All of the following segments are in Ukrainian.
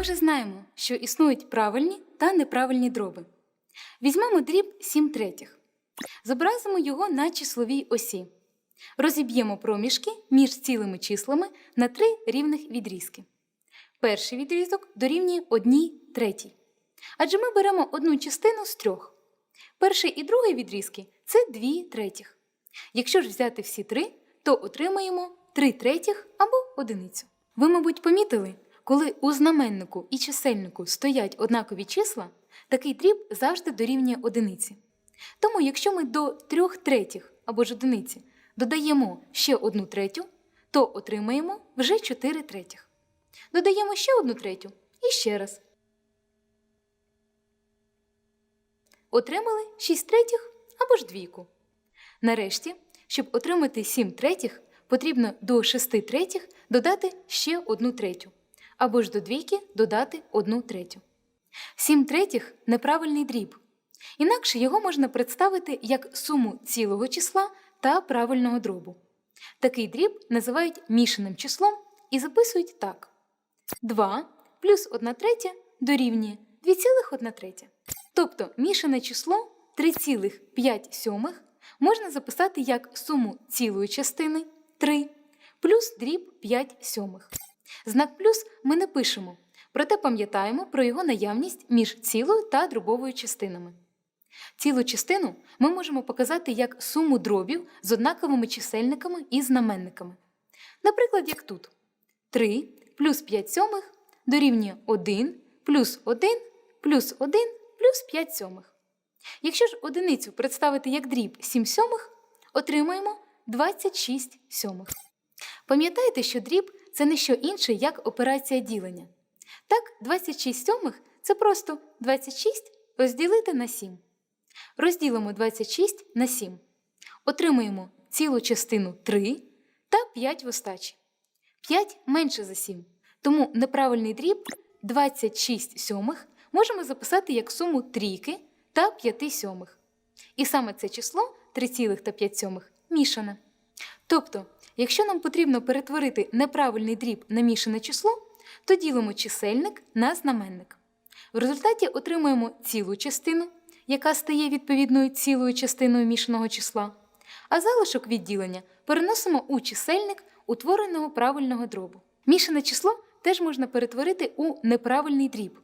Ми вже знаємо, що існують правильні та неправильні дроби. Візьмемо дріб 7 третіх. Зобразимо його на числовій осі. Розіб'ємо проміжки між цілими числами на три рівних відрізки. Перший відрізок дорівнює 1 третій. Адже ми беремо одну частину з трьох. Перший і другий відрізки це 2 третіх. Якщо ж взяти всі три, то отримаємо 3 третіх або одиницю. Ви, мабуть, помітили, коли у знаменнику і чисельнику стоять однакові числа, такий дріб завжди дорівнює одиниці. Тому, якщо ми до 3 третіх або ж одиниці додаємо ще одну третю, то отримаємо вже 4 третіх. Додаємо ще одну третю і ще раз. Отримали 6 третіх або ж двійку. Нарешті, щоб отримати 7 третіх, потрібно до 6 третіх додати ще одну третю, або ж до двійки додати одну третю. 7 третіх неправильний дріб. Інакше його можна представити як суму цілого числа та правильного дробу. Такий дріб називають мішаним числом і записують так: 2 плюс 1 третя дорівнює 2,1 третя. Тобто мішане число 3,5 сьомих можна записати як суму цілої частини 3 плюс дріб 5 сьомих. Знак плюс ми не пишемо, проте пам'ятаємо про його наявність між цілою та дробовою частинами. Цілу частину ми можемо показати як суму дробів з однаковими чисельниками і знаменниками. Наприклад, як тут 3 плюс 5 сьомих дорівнює 1 плюс 1 плюс 1 плюс 5 сьомих. Якщо ж одиницю представити як дріб 7 сьомих, отримаємо 26 сьомих. Пам'ятаєте, що дріб це не що інше, як операція ділення. Так, 26 сьомих це просто 26 розділити на 7. Розділимо 26 на 7. Отримаємо цілу частину 3 та 5 в остачі. 5 менше за 7. Тому неправильний дріб 26 сьомих можемо записати як суму трійки та 5 сьомих. І саме це число 3,5 мішане. Тобто, якщо нам потрібно перетворити неправильний дріб на мішане число, то ділимо чисельник на знаменник. В результаті отримуємо цілу частину, яка стає відповідною цілою частиною мішаного числа, а залишок відділення переносимо у чисельник утвореного правильного дробу. Мішане число теж можна перетворити у неправильний дріб.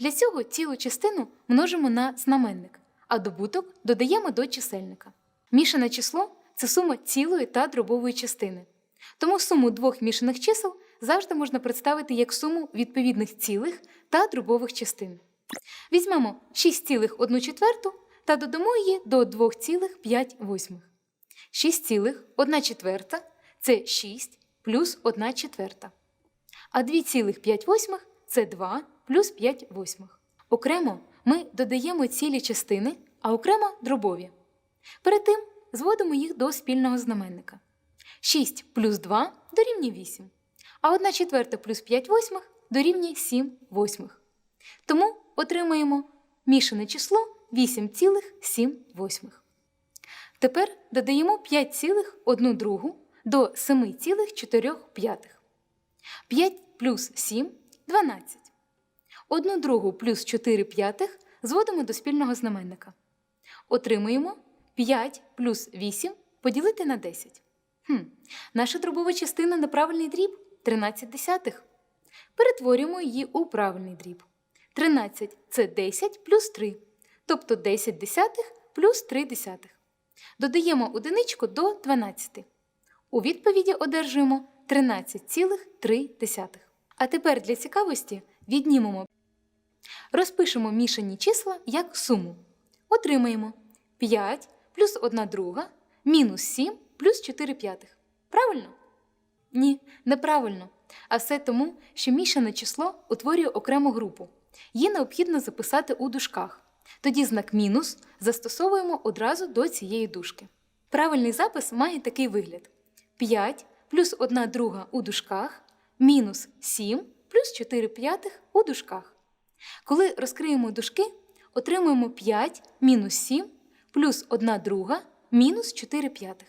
Для цього цілу частину множимо на знаменник, а добуток додаємо до чисельника. Мішане число це сума цілої та дробової частини. Тому суму двох мішаних чисел завжди можна представити як суму відповідних цілих та дробових частин. Візьмемо 6,1 четверту та додамо її до 2,5. 6,1 четверта це 6 плюс 1 четверта. А 2,5 це 2 плюс 5 восьмих. Окремо ми додаємо цілі частини, а окремо дробові. Перед тим зводимо їх до спільного знаменника. 6 плюс 2 дорівнює 8, а 1 четверта плюс 5 восьмих дорівнює 7 восьмих. Тому отримаємо мішане число 8,7 восьмих. Тепер додаємо 5,1 другу до 7,4 п'ятих. 5 плюс 7 – 12. Одну другу плюс 4 п'ятих зводимо до спільного знаменника. Отримуємо 5 плюс 8 поділити на 10. Хм, Наша дробова частина неправильний дріб 13 десятих. Перетворюємо її у правильний дріб. 13 це 10 плюс 3, тобто 10 десятих плюс 3 десятих. Додаємо одиничку до 12. У відповіді одержуємо 13,3. А тепер для цікавості віднімемо. Розпишемо мішані числа як суму. Отримаємо 5 плюс 1 друга мінус 7 плюс 4 п'ятих. Правильно? Ні, неправильно. А все тому, що мішане число утворює окрему групу. Її необхідно записати у дужках. Тоді знак мінус застосовуємо одразу до цієї дужки. Правильний запис має такий вигляд: 5 плюс 1 друга у дужках мінус 7 плюс 4 п'ятих у дужках. Коли розкриємо дужки, отримуємо 5 мінус 7 плюс 1 друга мінус 4 п'ятих.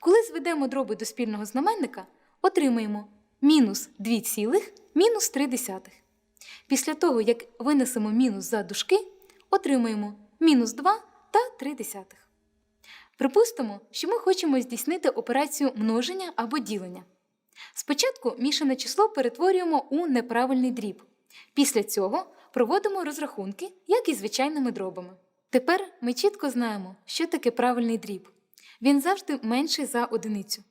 Коли зведемо дроби до спільного знаменника, отримаємо мінус 2 цілих мінус 3 десятих. Після того, як винесемо мінус за дужки, отримаємо мінус 2 та 3 десятих. Припустимо, що ми хочемо здійснити операцію множення або ділення. Спочатку мішане число перетворюємо у неправильний дріб. Після цього проводимо розрахунки, як і звичайними дробами. Тепер ми чітко знаємо, що таке правильний дріб. Він завжди менший за одиницю.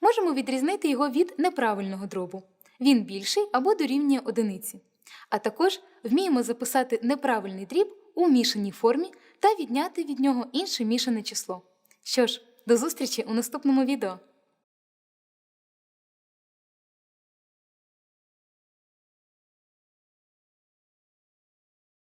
Можемо відрізнити його від неправильного дробу. Він більший або дорівнює одиниці. А також вміємо записати неправильний дріб у мішаній формі та відняти від нього інше мішане число. Що ж, до зустрічі у наступному відео!